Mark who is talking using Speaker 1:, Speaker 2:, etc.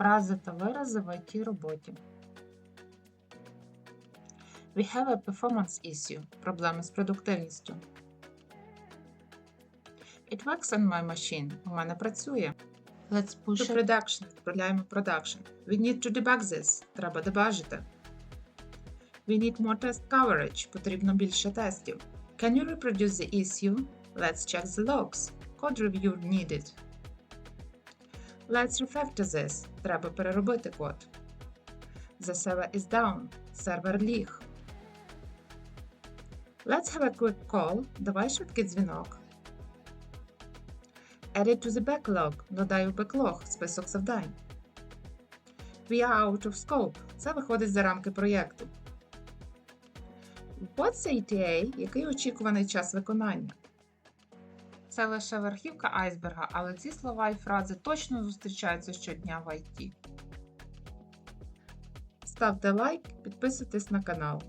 Speaker 1: Фрази та вирази в IT роботі. We have a performance issue. Проблеми з продуктивністю. It works on my machine. У мене працює.
Speaker 2: Let's push it.
Speaker 1: production. Відправляємо production. We need to debug this. Треба дебажити. We need more test coverage. Потрібно більше тестів. Can you reproduce the issue? Let's check the logs. Code review needed. Let's refactor this. Треба переробити код. The server is down. Сервер ліг. Let's have a quick call. Давай швидкий дзвінок. Add it to the backlog. Додай у беклог список завдань. We are out of scope. Це виходить за рамки проєкту. What's ETA? Який очікуваний час виконання? Це лише верхівка айсберга, але ці слова і фрази точно зустрічаються щодня в IT. Ставте лайк, підписуйтесь на канал.